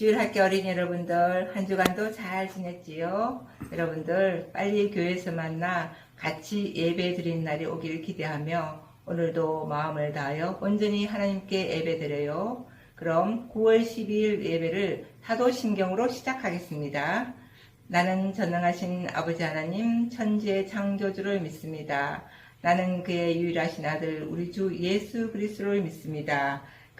주일 학교 어린이 여러분들 한 주간도 잘 지냈지요? 여러분들 빨리 교회에서 만나 같이 예배 드리는 날이 오기를 기대하며 오늘도 마음을 다하여 온전히 하나님께 예배 드려요. 그럼 9월 12일 예배를 사도신경으로 시작하겠습니다. 나는 전능하신 아버지 하나님 천지의 창조주를 믿습니다. 나는 그의 유일하신 아들 우리 주 예수 그리스도를 믿습니다.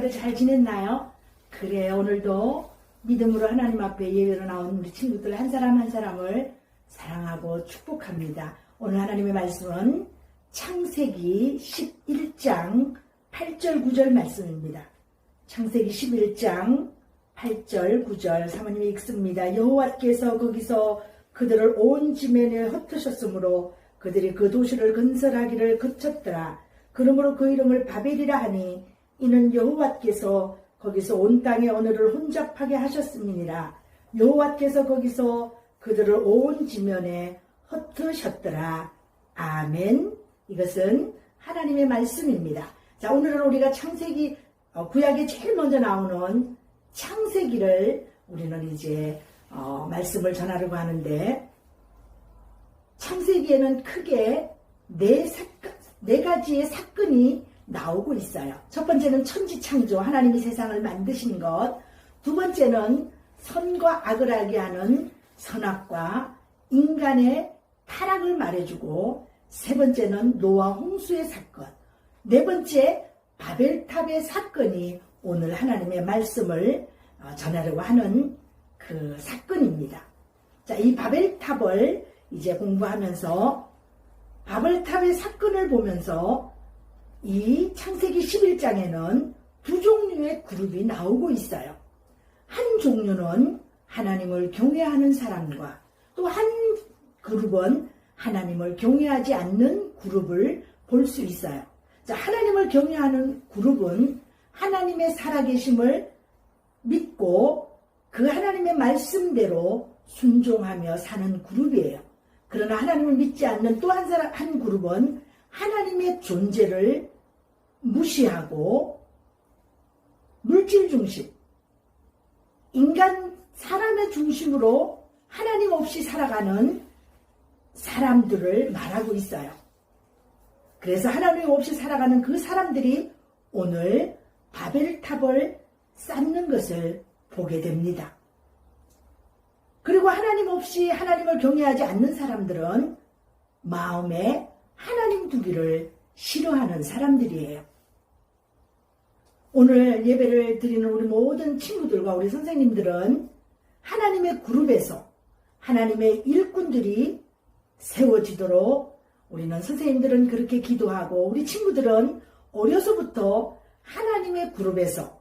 주간도 잘 지냈나요? 그래, 오늘도 믿음으로 하나님 앞에 예배로 나온 우리 친구들 한 사람 한 사람을 사랑하고 축복합니다. 오늘 하나님의 말씀은 창세기 11장 8절 9절 말씀입니다. 창세기 11장 8절 9절 사모님이 읽습니다. 여호와께서 거기서 그들을 온 지면에 흩으셨으므로 그들이 그 도시를 건설하기를 거쳤더라. 그러므로 그 이름을 바벨이라 하니 이는 여호와께서 거기서 온 땅의 언어를 혼잡하게 하셨음이니라. 여호와께서 거기서 그들을 온 지면에 흩으셨더라. 아멘. 이것은 하나님의 말씀입니다. 자, 오늘은 우리가 창세기 어, 구약에 제일 먼저 나오는 창세기를 우리는 이제 어, 말씀을 전하려고 하는데 창세기에는 크게 네, 사건, 네 가지의 사건이 나오고 있어요. 첫 번째는 천지창조, 하나님이 세상을 만드신 것. 두 번째는 선과 악을 알게 하는 선악과 인간의 타락을 말해주고, 세 번째는 노아 홍수의 사건. 네 번째, 바벨탑의 사건이 오늘 하나님의 말씀을 어, 전하려고 하는 그 사건입니다. 자, 이 바벨탑을 이제 공부하면서 바벨탑의 사건을 보면서 이 창세기 11장에는 두 종류의 그룹이 나오고 있어요. 한 종류는 하나님을 경외하는 사람과 또 한 그룹은 하나님을 경외하지 않는 그룹을 볼 수 있어요. 자, 하나님을 경외하는 그룹은 하나님의 살아계심을 믿고 그 하나님의 말씀대로 순종하며 사는 그룹이에요. 그러나 하나님을 믿지 않는 또 한 사람, 한 그룹은 하나님의 존재를 무시하고 물질 중심, 인간, 사람의 중심으로 하나님 없이 살아가는 사람들을 말하고 있어요. 그래서 하나님 없이 살아가는 그 사람들이 오늘 바벨탑을 쌓는 것을 보게 됩니다. 그리고 하나님 없이 하나님을 경외하지 않는 사람들은 마음에 하나님 두기를 싫어하는 사람들이에요. 오늘 예배를 드리는 우리 모든 친구들과 우리 선생님들은 하나님의 그룹에서 하나님의 일꾼들이 세워지도록 우리는 선생님들은 그렇게 기도하고 우리 친구들은 어려서부터 하나님의 그룹에서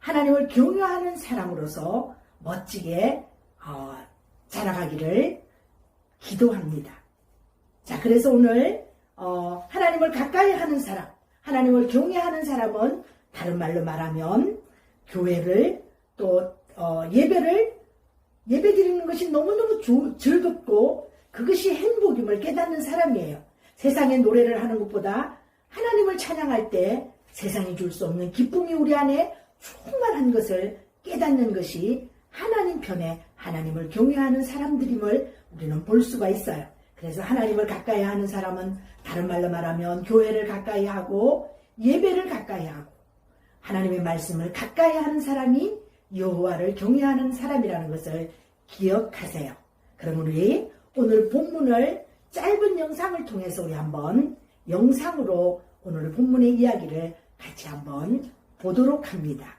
하나님을 경외하는 사람으로서 멋지게 어, 자라가기를 기도합니다. 자, 그래서 오늘 어, 하나님을 가까이 하는 사람, 하나님을 경외하는 사람은 다른 말로 말하면 교회를 또 어, 예배를 예배 드리는 것이 너무너무 조- 즐겁고 그것이 행복임을 깨닫는 사람이에요. 세상에 노래를 하는 것보다 하나님을 찬양할 때 세상이 줄 수 없는 기쁨이 우리 안에 충만한 것을 깨닫는 것이 하나님 편에 하나님을 경외하는 사람들임을 우리는 볼 수가 있어요. 그래서 하나님을 가까이 하는 사람은 다른 말로 말하면 교회를 가까이 하고 예배를 가까이 하고 하나님의 말씀을 가까이 하는 사람이 여호와를 경외하는 사람이라는 것을 기억하세요. 그럼 우리 오늘 본문을 짧은 영상을 통해서 우리 한번 영상으로 오늘 본문의 이야기를 같이 한번 보도록 합니다.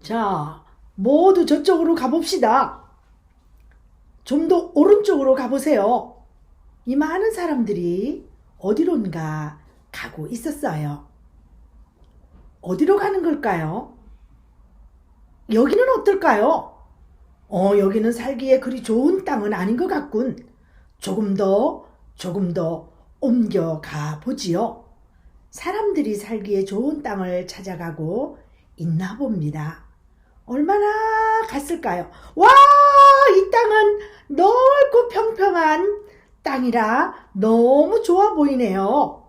자, 모두 저쪽으로 가봅시다. 좀 더 오른쪽으로 가보세요. 이 많은 사람들이 어디론가 가고 있었어요. 어디로 가는 걸까요? 여기는 어떨까요? 어, 여기는 살기에 그리 좋은 땅은 아닌 것 같군. 조금 더, 조금 더 옮겨가 보지요. 사람들이 살기에 좋은 땅을 찾아가고 있나 봅니다. 얼마나 갔을까요? 와, 이 땅은 넓고 평평한 땅이라 너무 좋아 보이네요.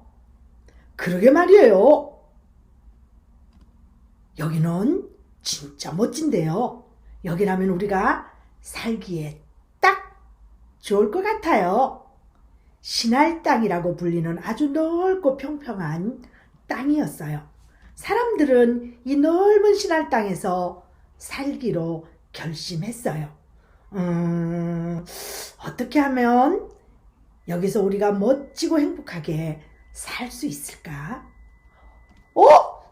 그러게 말이에요. 여기는 진짜 멋진데요. 여기라면 우리가 살기에 딱 좋을 것 같아요. 신할 땅이라고 불리는 아주 넓고 평평한 땅이었어요. 사람들은 이 넓은 신할 땅에서 살기로 결심했어요. 음, 어떻게 하면 여기서 우리가 멋지고 행복하게 살 수 있을까? 어?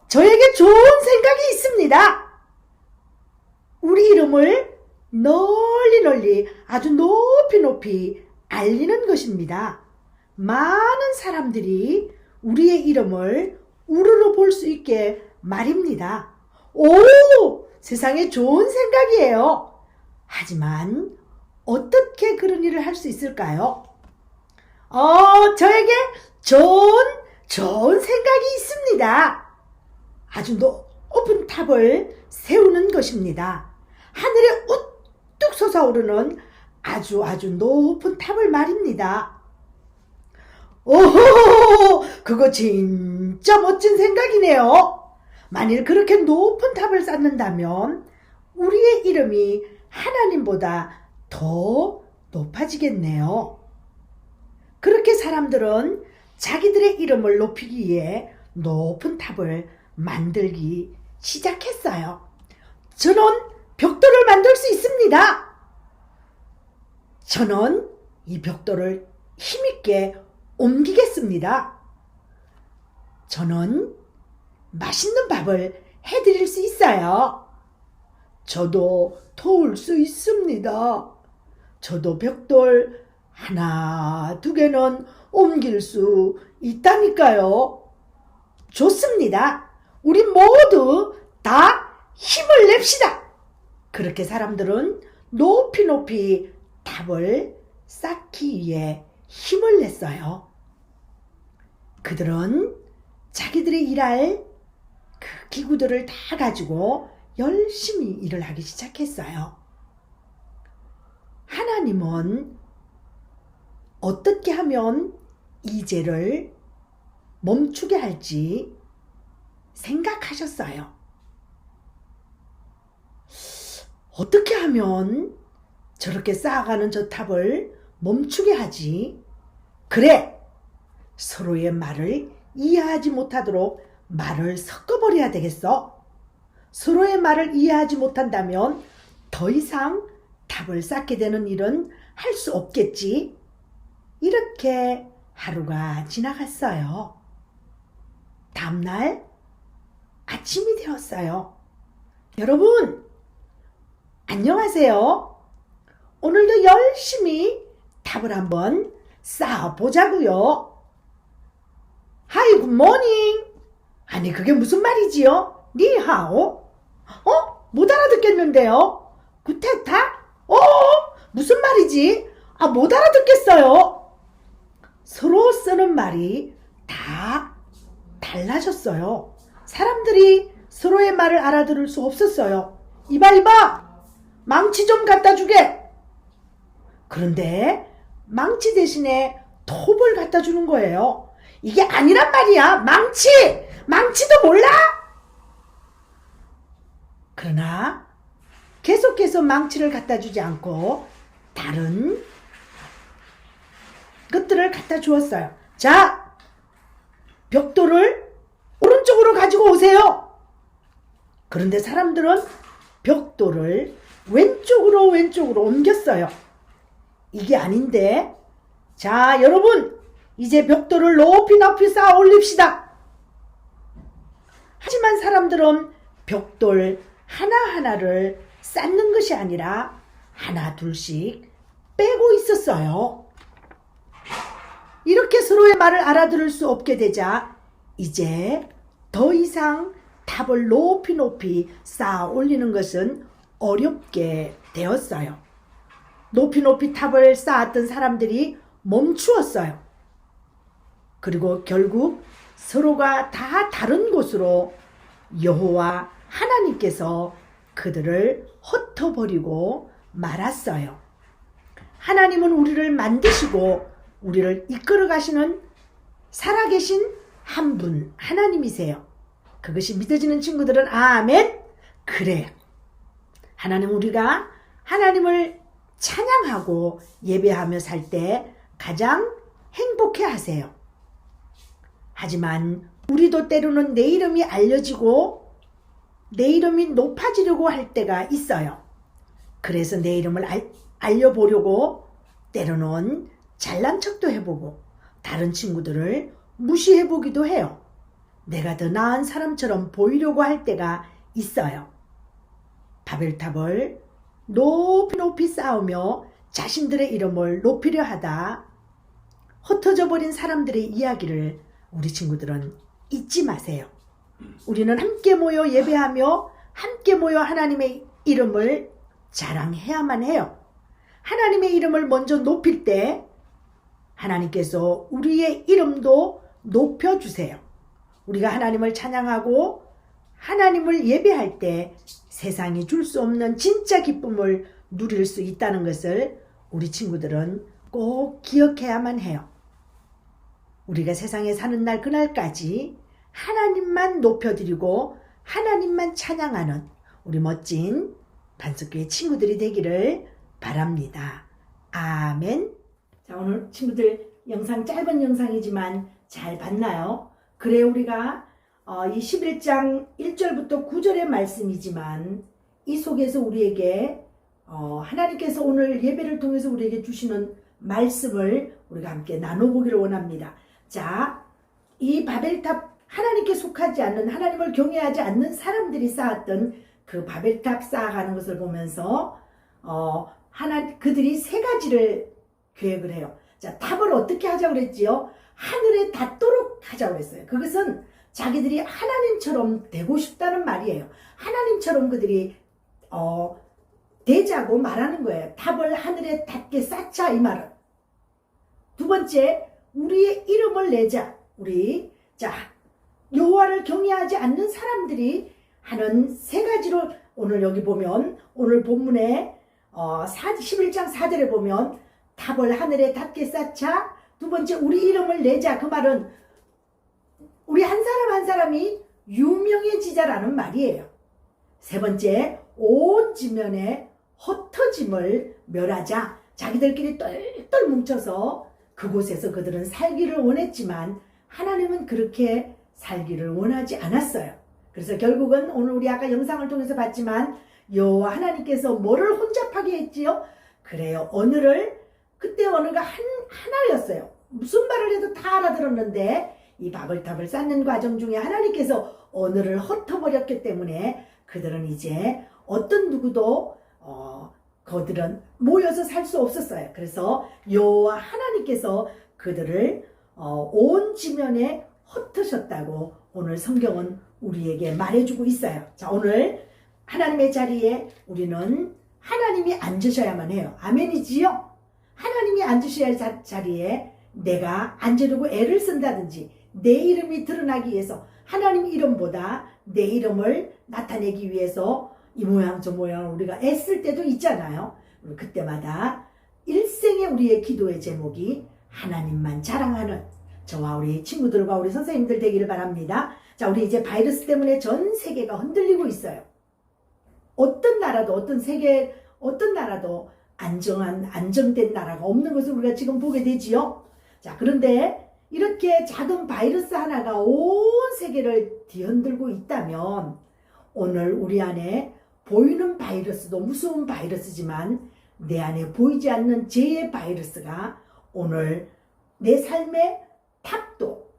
저에게 좋은 생각이 있습니다. 우리 이름을 널리 널리 아주 높이 높이 알리는 것입니다. 많은 사람들이 우리의 이름을 우르르 볼 수 있게 말입니다. 오! 세상에 좋은 생각이에요. 하지만 어떻게 그런 일을 할 수 있을까요? 어, 저에게 좋은, 좋은 생각이 있습니다. 아주 높은 탑을 세우는 것입니다. 하늘에 우뚝 솟아오르는 아주 아주 높은 탑을 말입니다. 오호, 그거 진짜 멋진 생각이네요. 만일 그렇게 높은 탑을 쌓는다면 우리의 이름이 하나님보다 더 높아지겠네요. 그렇게 사람들은 자기들의 이름을 높이기 위해 높은 탑을 만들기 시작했어요. 저는 벽돌을 만들 수 있습니다. 저는 이 벽돌을 힘있게 옮기겠습니다. 저는 맛있는 밥을 해드릴 수 있어요. 저도 도울 수 있습니다. 저도 벽돌 하나, 두 개는 옮길 수 있다니까요. 좋습니다. 우리 모두 다 힘을 냅시다. 그렇게 사람들은 높이 높이 탑을 쌓기 위해 힘을 냈어요. 그들은 자기들이 일할 그 기구들을 다 가지고 열심히 일을 하기 시작했어요. 하나님은 어떻게 하면 이 죄를 멈추게 할지 생각하셨어요. 어떻게 하면 저렇게 쌓아가는 저 탑을 멈추게 하지? 그래! 서로의 말을 이해하지 못하도록 말을 섞어버려야 되겠어. 서로의 말을 이해하지 못한다면 더 이상 탑을 쌓게 되는 일은 할 수 없겠지. 이렇게 하루가 지나갔어요. 다음날 아침이 되었어요. 여러분, 안녕하세요. 오늘도 열심히 탑을 한번 쌓아보자고요. 하이 굿모닝. 아니 그게 무슨 말이지요? 니하오? 어? 못 알아듣겠는데요. 구테타? 어? 무슨 말이지? 아, 못 알아듣겠어요. 서로 쓰는 말이 다 달라졌어요. 사람들이 서로의 말을 알아들을 수 없었어요. 이봐, 이봐! 망치 좀 갖다 주게! 그런데 망치 대신에 톱을 갖다 주는 거예요. 이게 아니란 말이야. 망치! 망치도 몰라? 그러나 계속해서 망치를 갖다 주지 않고 다른 것들을 갖다 주었어요. 자, 벽돌을 오른쪽으로 가지고 오세요. 그런데 사람들은 벽돌을 왼쪽으로 왼쪽으로 옮겼어요. 이게 아닌데. 자, 여러분, 이제 벽돌을 높이 높이 쌓아 올립시다. 하지만 사람들은 벽돌 하나하나를 쌓는 것이 아니라 하나 둘씩 빼고 있었어요. 이렇게 서로의 말을 알아들을 수 없게 되자 이제 더 이상 탑을 높이 높이 쌓아 올리는 것은 어렵게 되었어요. 높이 높이 탑을 쌓았던 사람들이 멈추었어요. 그리고 결국 서로가 다 다른 곳으로 여호와 하나님께서 그들을 흩어버리고 말았어요. 하나님은 우리를 만드시고 우리를 이끌어 가시는 살아계신 한 분 하나님이세요. 그것이 믿어지는 친구들은 아멘. 그래요. 하나님 우리가 하나님을 찬양하고 예배하며 살 때 가장 행복해 하세요. 하지만 우리도 때로는 내 이름이 알려지고 내 이름이 높아지려고 할 때가 있어요. 그래서 내 이름을 알, 알려보려고 때로는 잘난 척도 해보고 다른 친구들을 무시해보기도 해요. 내가 더 나은 사람처럼 보이려고 할 때가 있어요. 바벨탑을 높이 높이 쌓으며 자신들의 이름을 높이려 하다 흩어져 버린 사람들의 이야기를 우리 친구들은 잊지 마세요. 우리는 함께 모여 예배하며 함께 모여 하나님의 이름을 자랑해야만 해요. 하나님의 이름을 먼저 높일 때 하나님께서 우리의 이름도 높여주세요. 우리가 하나님을 찬양하고 하나님을 예배할 때 세상이 줄 수 없는 진짜 기쁨을 누릴 수 있다는 것을 우리 친구들은 꼭 기억해야만 해요. 우리가 세상에 사는 날 그날까지 하나님만 높여드리고 하나님만 찬양하는 우리 멋진 반석교회 친구들이 되기를 바랍니다. 아멘. 자, 오늘 친구들 영상 짧은 영상이지만 잘 봤나요? 그래 우리가 어, 이 11장 1절부터 9절의 말씀이지만 이 속에서 우리에게 어, 하나님께서 오늘 예배를 통해서 우리에게 주시는 말씀을 우리가 함께 나눠보기를 원합니다. 자, 이 바벨탑 하나님께 속하지 않는 하나님을 경외하지 않는 사람들이 쌓았던 그 바벨탑 쌓아가는 것을 보면서 어, 하나 그들이 세 가지를 계획을 해요. 자, 탑을 어떻게 하자고 그랬지요? 하늘에 닿도록 하자고 그랬어요. 그것은 자기들이 하나님처럼 되고 싶다는 말이에요. 하나님처럼 그들이 어, 되자고 말하는 거예요. 탑을 하늘에 닿게 쌓자 이 말은. 두 번째, 우리의 이름을 내자. 우리 자 여호와를 경외하지 않는 사람들이 하는 세 가지로 오늘 여기 보면 오늘 본문에 어, 11장 4절에 보면 탑을 하늘에 닿게 쌓자. 두 번째 우리 이름을 내자. 그 말은 우리 한 사람 한 사람이 유명해지자라는 말이에요. 세 번째 온 지면에 흩어짐을 멸하자. 자기들끼리 똘똘 뭉쳐서 그곳에서 그들은 살기를 원했지만 하나님은 그렇게 살기를 원하지 않았어요. 그래서 결국은 오늘 우리 아까 영상을 통해서 봤지만 여호와 하나님께서 뭐를 혼잡하게 했지요? 그래요. 언어를 그때 언어가 한 하나였어요. 무슨 말을 해도 다 알아들었는데 이 바벨탑을 쌓는 과정 중에 하나님께서 언어를 흩어버렸기 때문에 그들은 이제 어떤 누구도 어, 그들은 모여서 살 수 없었어요. 그래서 여호와 하나님께서 그들을 어, 온 지면에 흩으셨다고 오늘 성경은 우리에게 말해주고 있어요. 자, 오늘 하나님의 자리에 우리는 하나님이 앉으셔야만 해요. 아멘이지요? 하나님이 앉으셔야 할 자, 자리에 내가 앉으려고 애를 쓴다든지 내 이름이 드러나기 위해서 하나님 이름보다 내 이름을 나타내기 위해서 이 모양 저 모양을 우리가 애쓸 때도 있잖아요. 그때마다 일생의 우리의 기도의 제목이 하나님만 자랑하는 저와 우리 친구들과 우리 선생님들 되기를 바랍니다. 자, 우리 이제 바이러스 때문에 전 세계가 흔들리고 있어요. 어떤 나라도 어떤 세계 어떤 나라도 안정한 안정된 나라가 없는 것을 우리가 지금 보게 되지요. 자, 그런데 이렇게 작은 바이러스 하나가 온 세계를 뒤흔들고 있다면 오늘 우리 안에 보이는 바이러스도 무서운 바이러스지만 내 안에 보이지 않는 죄의 바이러스가 오늘 내 삶의 탑도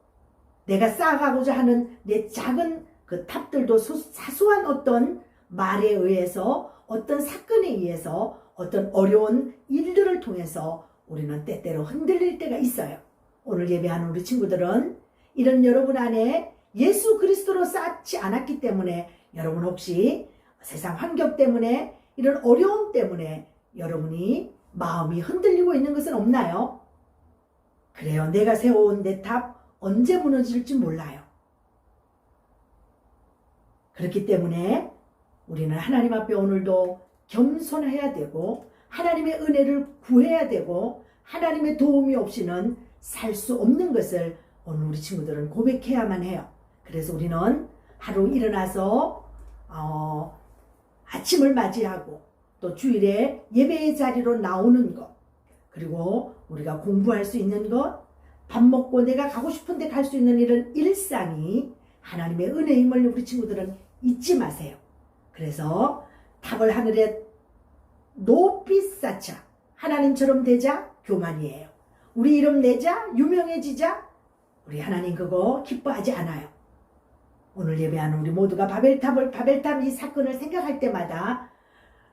내가 쌓아가고자 하는 내 작은 그 탑들도 소- 사소한 어떤 말에 의해서 어떤 사건에 의해서 어떤 어려운 일들을 통해서 우리는 때때로 흔들릴 때가 있어요. 오늘 예배하는 우리 친구들은 이런 여러분 안에 예수 그리스도로 쌓지 않았기 때문에 여러분 혹시 세상 환경 때문에 이런 어려움 때문에 여러분이 마음이 흔들리고 있는 것은 없나요? 그래요. 내가 세워온 내 탑 언제 무너질지 몰라요. 그렇기 때문에 우리는 하나님 앞에 오늘도 겸손해야 되고 하나님의 은혜를 구해야 되고 하나님의 도움이 없이는 살 수 없는 것을 오늘 우리 친구들은 고백해야만 해요. 그래서 우리는 하루 일어나서 어, 아침을 맞이하고 또 주일에 예배의 자리로 나오는 것 그리고 우리가 공부할 수 있는 것, 밥 먹고 내가 가고 싶은데 갈 수 있는 이런 일상이 하나님의 은혜임을 우리 친구들은 잊지 마세요. 그래서 탑을 하늘에 높이 쌓자. 하나님처럼 되자 교만이에요. 우리 이름 내자 유명해지자 우리 하나님 그거 기뻐하지 않아요. 오늘 예배하는 우리 모두가 바벨탑을 바벨탑 이 사건을 생각할 때마다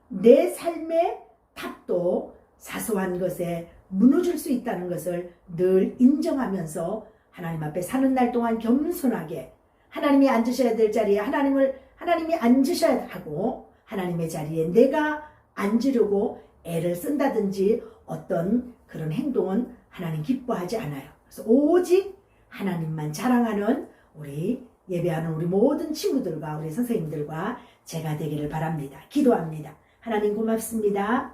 내 삶의 탑도 사소한 것에 무너질 수 있다는 것을 늘 인정하면서 하나님 앞에 사는 날 동안 겸손하게 하나님이 앉으셔야 될 자리에 하나님을 하나님이 앉으셔야 하고 하나님의 자리에 내가 앉으려고 애를 쓴다든지 어떤 그런 행동은 하나님 기뻐하지 않아요. 그래서 오직 하나님만 자랑하는 우리 예배하는 우리 모든 친구들과 우리 선생님들과 제가 되기를 바랍니다. 기도합니다. 하나님 고맙습니다.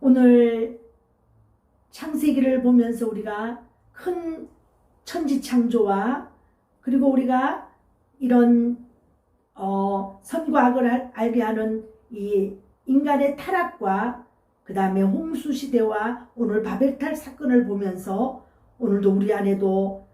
오늘 창세기를 보면서 우리가 큰 천지 창조와 그리고 우리가 이런 어, 선과 악을 알- 알게 하는 이 인간의 타락과 그 다음에 홍수 시대와 오늘 바벨탈 사건을 보면서 오늘도 우리 안에도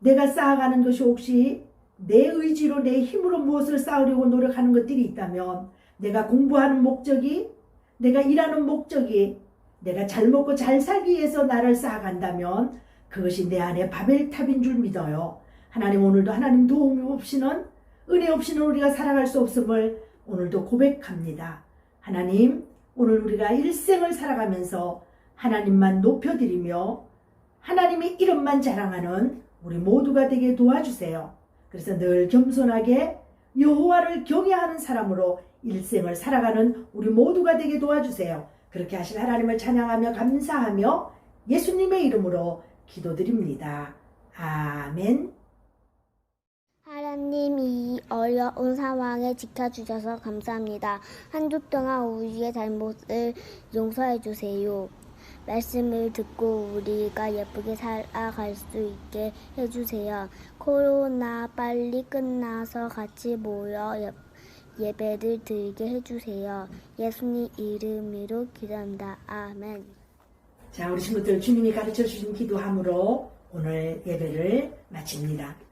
내가 쌓아가는 것이 혹시 내 의지로 내 힘으로 무엇을 쌓으려고 노력하는 것들이 있다면 내가 공부하는 목적이 내가 일하는 목적이 내가 잘 먹고 잘 살기 위해서 나를 쌓아간다면 그것이 내 안에 바벨탑인 줄 믿어요. 하나님 오늘도 하나님 도움이 없이는 은혜 없이는 우리가 살아갈 수 없음을 오늘도 고백합니다. 하나님 오늘 우리가 일생을 살아가면서 하나님만 높여드리며 하나님의 이름만 자랑하는 우리 모두가 되게 도와주세요. 그래서 늘 겸손하게 여호와를 경외하는 사람으로 일생을 살아가는 우리 모두가 되게 도와주세요. 그렇게 하신 하나님을 찬양하며 감사하며 예수님의 이름으로 기도드립니다. 아멘. 하나님 이 어려운 상황에 지켜주셔서 감사합니다. 한 주 동안 우리의 잘못을 용서해 주세요. 말씀을 듣고 우리가 예쁘게 살아갈 수 있게 해주세요. 코로나 빨리 끝나서 같이 모여 예, 예배를 드리게 해주세요. 예수님 이름으로 기도합니다. 아멘. 자, 우리 친구들 주님이 가르쳐 주신 기도함으로 오늘 예배를 마칩니다.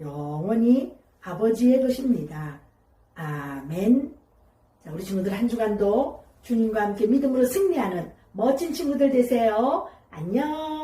영원히 아버지의 것입니다. 아멘. 자, 우리 친구들 한 주간도 주님과 함께 믿음으로 승리하는 멋진 친구들 되세요. 안녕.